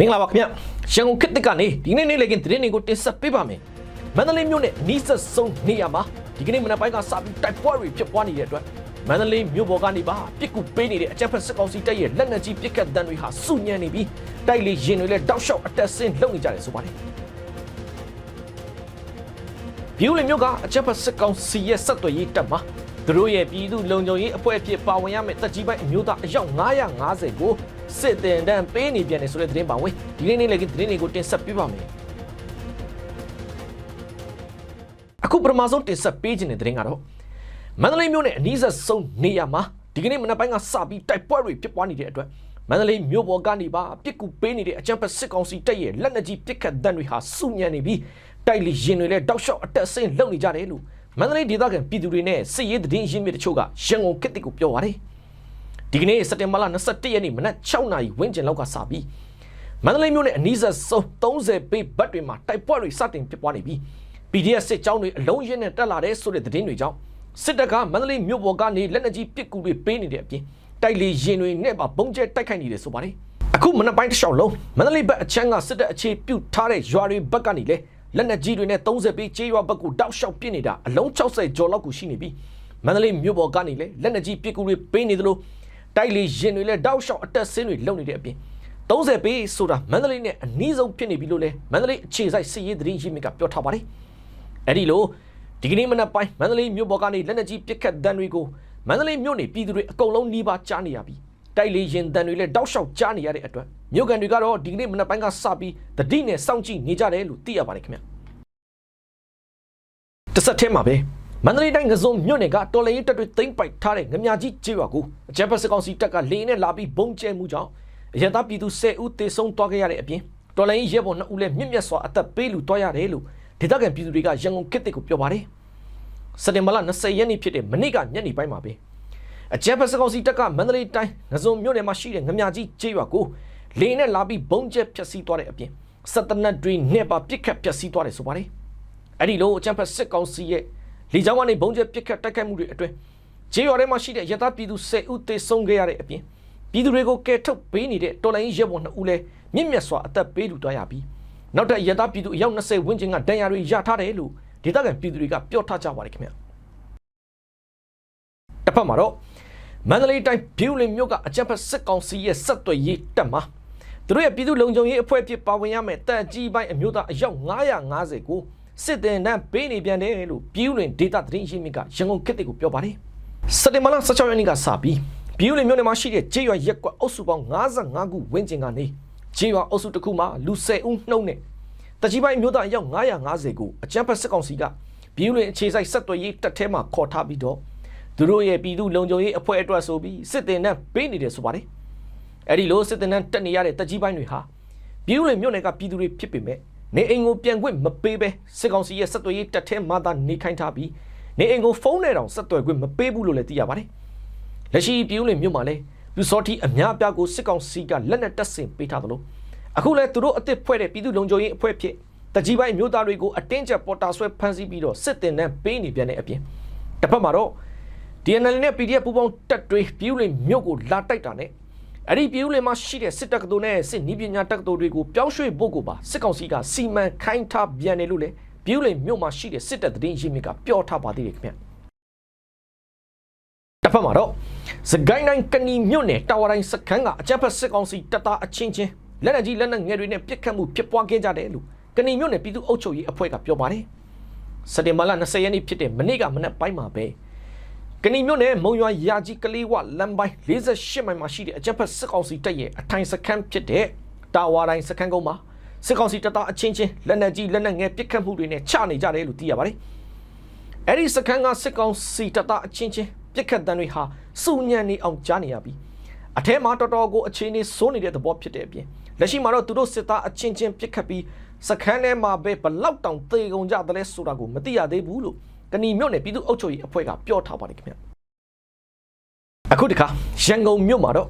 မင်္ဂလာပါခင်ဗျရန်ကုန်ခေတ်တစ်ကနေဒီနေ့နေ့လေကင်းသတင်းတွေကိုတင်ဆက်ပေးပါမယ်မန္တလေးမြို့နဲ့နီးစပ်ဆုံးနေရာမှာဒီကနေ့မနက်ပိုင်းကစပြီးတိုက်ပွဲတွေဖြစ်ပွားနေတဲ့အတွက်မန္တလေးမြို့ပေါ်ကနေပါပြစ်ကူပေးနေတဲ့အကြမ်းဖက်စစ်ကောင်စီတပ်ရဲ့လက်နက်ကြီးပစ်ခတ်တံတွေဟာစုညံနေပြီးတိုက်လေရင်တွေလည်းတောက်လျှောက်အတက်ဆင်းလုပ်နေကြတယ်ဆိုပါတယ်ဘီယူလီမြို့ကအကြမ်းဖက်စစ်ကောင်စီရဲ့ဆက်သွယ်ရေးတပ်မှာ သူတို့ရဲ့ပြည်သူလုံခြုံရေးအဖွဲ့အဖြစ်ပါဝင်ရမယ့်တပ်ကြီးပိုင်းအမျိုးသားအယောက်950ကိုစစ်တင်တန်းပေးနေပြန်တယ်ဆိုတဲ့သတင်းပါဝင်ဒီနေ့နေ့လည်းသတင်းတွေကိုတင်ဆက်ပေးပါမယ်အခုပထမဆုံးတင်ဆက်ပေးခြင်းတဲ့သတင်းကတော့မန္တလေးမြို့နယ်အနီးဆက်ဆုံးနေရာမှာဒီကနေ့မနက်ပိုင်းကစပြီးတိုက်ပွဲတွေဖြစ်ပွားနေတဲ့အတွက်မန္တလေးမြို့ပေါ်ကနေပါပြစ်ကူပေးနေတဲ့အကြမ်းဖက်စစ်ကောင်စီတပ်ရဲ့လက်နက်ကြီးပစ်ခတ်တံတွေဟာစုညံနေပြီးတိုက်လီရင်တွေလည်းတောက်လျှောက်အတက်ဆင်းလုပ်နေကြတယ်လို့ မန္တလေးဒေသခံပြည်သူတွေနဲ့စစ်ရေးသတင်းရင်းမြစ်တချို့ကရန်ကုန်ကစ်တစ်ကိုပြောပါတယ်ဒီကနေ့စက်တင်ဘာလ21ရက်နေ့မနက်6နာရီဝန်းကျင်လောက်ကစပြီးမန္တလေးမြို့နယ်အနီးဆက်ဆုံး30ပေဘတ်တွေမှာတိုက်ပွဲတွေစတင်ဖြစ်ပွားနေပြီး PDF စစ်ကြောင်းတွေအလုံးရင်းနဲ့တက်လာတဲ့ဆိုတဲ့သတင်းတွေကြောင့်စစ်တပ်ကမန္တလေးမြို့ပေါ်ကနေလက်နက်ကြီးပစ်ကူတွေပေးနေတဲ့အပြင်တိုက်လေရင်တွေနဲ့ပါပုံကျဲတိုက်ခိုက်နေတယ်ဆိုပါတယ်အခုမနက်ပိုင်းတစ်လျှောက်လုံးမန္တလေးဘက်အချမ်းကစစ်တပ်အခြေပြုတ်ထားတဲ့ရွာတွေဘက်ကနေလေ လက်နက်ကြီးတွေနဲ့30ပေကျေးရွာဘက်ကိုတောက်လျှောက်ပစ်နေတာအလုံး60ကျော်လောက်ကိုရှိနေပြီးမန္တလေးမြို့ပေါ်ကနေလေလက်နက်ကြီးပစ်ကူတွေပေးနေသလိုတိုက်လေရင်တွေလည်းတောက်လျှောက်အတက်ဆင်းတွေလုံနေတဲ့အပြင်30ပေဆိုတာမန္တလေးနဲ့အနည်းဆုံးဖြစ်နေပြီလို့လေမန္တလေးအခြေစိုက်စစ်ရေးသတင်းရင်းမြစ်ကပြောထားပါတယ်အဲ့ဒီလိုဒီကနေ့မနက်ပိုင်းမန္တလေးမြို့ပေါ်ကနေလက်နက်ကြီးပစ်ခတ်တံတွေကိုမန္တလေးမြို့နေပြည်သူတွေအကုန်လုံးနှီးပါကြားနေရပြီ တိုက်လေရင်တံတွေလည်းတောက်လျှောက်ကြားနေရတဲ့အတွက်မြို့ကန်တွေကတော့ဒီကနေ့မနက်ပိုင်းကစပြီးတတိနဲ့စောင့်ကြည့်နေကြတယ်လို့သိရပါတယ်ခင်ဗျတစ်ဆက်တည်းမှာပဲမန္တလေးတိုင်းငစုံမြို့နယ်ကတော်လိုင်းတပ်တွေသိမ်းပိုက်ထားတဲ့ငမြကြီးကျေးရွာကိုအကြမ်းဖက်စစ်ကောင်စီတပ်ကလေနဲ့လာပြီးဘုံကျဲမှုကြောင့်အရသာပြည်သူ10ဦးသေဆုံးသွားခဲ့ရတဲ့အပြင်တော်လိုင်းရဲဘော်2ဦးလည်းမြင့်မြတ်စွာအသက်ပေးလူသွားရတယ်လို့ဒေသခံပြည်သူတွေကရန်ကုန်ခေတ်တစ်ကိုပြောပါတယ်စက်တင်ဘာလ20ရက်နေ့ဖြစ်တဲ့မနေ့ကညနေပိုင်းမှာပဲ အကြမ်းဖက်စစ်ကောင်စီတပ်ကမန္တလေးတိုင်းငစုံမြို့နယ်မှာရှိတဲ့ငမြကြီးကျေးရွာကိုလေနဲ့လာပြီးဘုံကျဲဖျက်ဆီးသွားတဲ့အပြင်စက်တနတ်တွေနဲ့ပါပစ်ခတ်ဖျက်ဆီးသွားတယ်ဆိုပါတယ်အဲ့ဒီလိုအကြမ်းဖက်စစ်ကောင်စီရဲ့လေကြောင်းကနေဘုံကျဲပစ်ခတ်တိုက်ခိုက်မှုတွေအတွင်းကျေးရွာထဲမှာရှိတဲ့ရသပြည်သူ10ဦးသေဆုံးခဲ့ရတဲ့အပြင်ပြည်သူတွေကိုကယ်ထုတ်ပေးနေတဲ့တော်လိုင်းရဲဘော်2ဦးလည်းမြင့်မြတ်စွာအသက်ပေးလူသွားရပြီးနောက်ထပ်ရသပြည်သူအယောက်20ဝန်းကျင်ကဒဏ်ရာတွေရထားတယ်လို့ဒေသခံပြည်သူတွေကပြောထားကြပါတယ်ခင်ဗျ တစ်ဖက်မှာတော့မန္တလေးတိုင်းဘီယူလင်မြို့ကအကြံဖက်စစ်ကောင်စီရဲ့ဆက်သွယ်ရေးတပ်မှာသူတို့ရဲ့ပြည်သူလုံခြုံရေးအဖွဲ့အဖြစ်ပါဝင်ရမယ်တပ်ကြီးပိုင်းအမျိုးသားအယောက်950ကိုစစ်တင်တန်းပေးနေပြန်တယ်လို့ပြည်ယူလင်ဒေတာသတင်းရင်းမြစ်ကရန်ကုန်ခေတ်ကိုပြောပါတယ်စက်တင်ဘာလ16ရက်နေ့ကစပြီးဘီယူလင်မြို့နယ်မှာရှိတဲ့ကျေးရွာရက်ကွက်အုပ်စုပေါင်း55ခုဝန်းကျင်ကနေကျေးရွာအုပ်စုတစ်ခုမှာလူ10ဦးနှုံးနဲ့တကြီးပိုင်းမြို့သားအယောက်950ကိုအကြမ်းဖက်စစ်ကောင်စီကပြည်ယူလင်အခြေစိုက်ဆက်သွယ်ရေးတပ်ထဲမှာခေါ်ထားပြီးတော့ သူတို့ရဲ့ပြည်သူလုံခြုံရေးအဖွဲ့အတွက်ဆိုပြီးစစ်တင်နဲ့ပေးနေတယ်ဆိုပါတယ်အဲ့ဒီလိုစစ်တင်နဲ့တက်နေရတဲ့တကြီးပိုင်းတွေဟာပြည်ယူလင်မြို့နယ်ကပြည်သူတွေဖြစ်ပေမဲ့နေအိမ်ကိုပြန်ခွင့်မပေးဘဲစစ်ကောင်စီရဲ့ဆက်သွယ်ရေးတပ်ထဲမှာသာနေခိုင်းထားပြီးနေအိမ်ကိုဖုန်းနဲ့တောင်ဆက်သွယ်ခွင့်မပေးဘူးလို့လည်းသိရပါတယ်လက်ရှိပြည်ယူလင်မြို့မှာလည်းလူစောတိအများအပြားကိုစစ်ကောင်စီကလက်နက်တပ်ဆင်ပေးထားသလိုအခုလည်းသူတို့အစ်စ်ဖွဲ့တဲ့ပြည်သူလုံခြုံရေးအဖွဲ့ဖြစ်တကြီးပိုင်းမျိုးသားတွေကိုအတင်းကျပ်ပေါ်တာဆွဲဖမ်းဆီးပြီးတော့စစ်တင်နဲ့ပေးနေပြန်တဲ့အပြင်တစ်ဖက်မှာတော့ DNL နဲ့ PDF ပူးပေါင်းတပ်တွေပြည်ဦးလင်မြို့ကိုလာတိုက်တာနဲ့အဲ့ဒီပြည်ဦးလင်မှာရှိတဲ့စစ်တပ်ကတော်နဲ့စစ်နီးပညာတပ်ကတော်တွေကိုပြောင်းရွှေ့ဖို့ကိုပါစစ်ကောင်စီကစီမံခိုင်းထားပြန်တယ်လို့လေပြည်ဦးလင်မြို့မှာရှိတဲ့စစ်တပ်သတင်းရင်းမြစ်ကပြောထားပါသေးတယ်ခင်ဗျတစ်ဖက်မှာတော့စကိုင်းတိုင်းကဏီမြို့နယ်တာဝါတိုင်းစခန်းကအကြမ်းဖက်စစ်ကောင်စီတပ်သားအချင်းချင်းလက်နက်ကြီးလက်နက်ငယ်တွေနဲ့ပစ်ခတ်မှုဖြစ်ပွားခဲ့ကြတယ်လို့ကဏီမြို့နယ်ပြည်သူ့အုပ်ချုပ်ရေးအဖွဲ့ကပြောပါတယ်စက်တင်ဘာလ20ရက်နေ့ဖြစ်တဲ့မနေ့ကမနက်ပိုင်းမှာပဲ ကဏီမြို့နယ်မုံရွာရာကြီးကလေးဝလမ်းပိုင်း48မိုင်မှာရှိတဲ့အကြမ်းဖက်စစ်ကောင်စီတပ်ရဲ့အထိုင်စခန်းဖြစ်တဲ့တာဝါတိုင်းစခန်းကုန်းမှာစစ်ကောင်စီတပ်သားအချင်းချင်းလက်နက်ကြီးလက်နက်ငယ်ပစ်ခတ်မှုတွေနဲ့ချနေကြတယ်လို့သိရပါတယ်အဲ့ဒီစခန်းကစစ်ကောင်စီတပ်သားအချင်းချင်းပစ်ခတ်တံတွေဟာစုညံ့နေအောင်ကြားနေရပြီးအထဲမှာတော်တော်ကိုအခြေအနေစိုးနေတဲ့သဘောဖြစ်တဲ့အပြင်လက်ရှိမှာတော့သူတို့စစ်သားအချင်းချင်းပစ်ခတ်ပြီးစခန်းထဲမှာပဲဘလောက်တောင်သေကုန်ကြတယ်လဲဆိုတာကိုမသိရသေးဘူးလို့ ကဏီမြို့နယ်ပြည်သူ့အုပ်ချုပ်ရေးအဖွဲ့ကပြောထားပါတယ်ခင်ဗျအခုတခါရန်ကုန်မြို့မှာတော့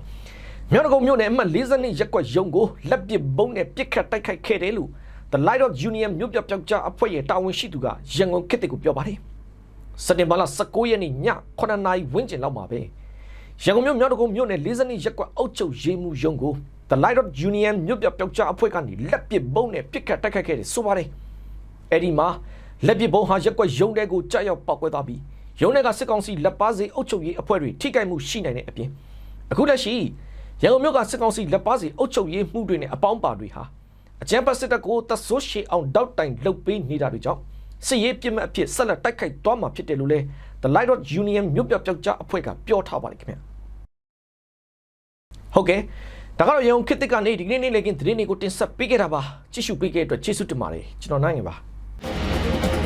မြောက်ဒဂုံမြို့နယ်အမှတ်42ရက်ကွက်ရုံကိုလက်ပစ်ဘုံနဲ့ပစ်ခတ်တိုက်ခိုက်ခဲ့တယ်လို့ The Light of Union မြို့ပြပျောက်ကြားအဖွဲ့ရဲ့တာဝန်ရှိသူကရန်ကုန်ခေတ်ကိုပြောပါတယ်စက်တင်ဘာလ19ရက်နေ့ည9နာရီဝန်းကျင်လောက်မှာပဲရန်ကုန်မြို့မြောက်ဒဂုံမြို့နယ်42ရက်ကွက်အုပ်ချုပ်ရေးမှုရုံကို The Light of Union မြို့ပြပျောက်ကြားအဖွဲ့ကနေလက်ပစ်ဘုံနဲ့ပစ်ခတ်တိုက်ခိုက်ခဲ့တယ်ဆိုပါတယ်အဲ့ဒီမှာ လက်ပစ်ဘုံဟာရက်ကွက်ရုံတဲကိုကြားရောက်ပောက်ကွဲသွားပြီးရုံတဲကစစ်ကောင်စီလက်ပါစီအုပ်ချုပ်ရေးအဖွဲ့တွေထိခိုက်မှုရှိနိုင်တဲ့အပြင်အခုလက်ရှိရန်ကုန်မြို့ကစစ်ကောင်စီလက်ပါစီအုပ်ချုပ်ရေးမှုတွေနဲ့အပေါင်းပါတွေဟာအကြမ်းဖက်စစ်တပ်ကိုတဆိုးရှည်အောင်တောက်တိုင်လှုပ်ပေးနေတာတွေကြောင့်စစ်ရေးပြစ်မှတ်အဖြစ်ဆက်လက်တိုက်ခိုက်သွားမှာဖြစ်တယ်လို့လဲ The Light of Union မြို့ပြပျောက်ကြားအဖွဲ့ကပြောထားပါတယ်ခင်ဗျာဟုတ်ကဲ့ဒါကတော့ရုံခစ်တစ်ကနေဒီကနေ့နေ့လေကင်းသတင်းတွေကိုတင်ဆက်ပေးခဲ့တာပါကြည့်ရှုပေးခဲ့တဲ့အတွက်ကျေးဇူးတင်ပါတယ်ကျွန်တော်နိုင်ငယ်ပါ Дякую.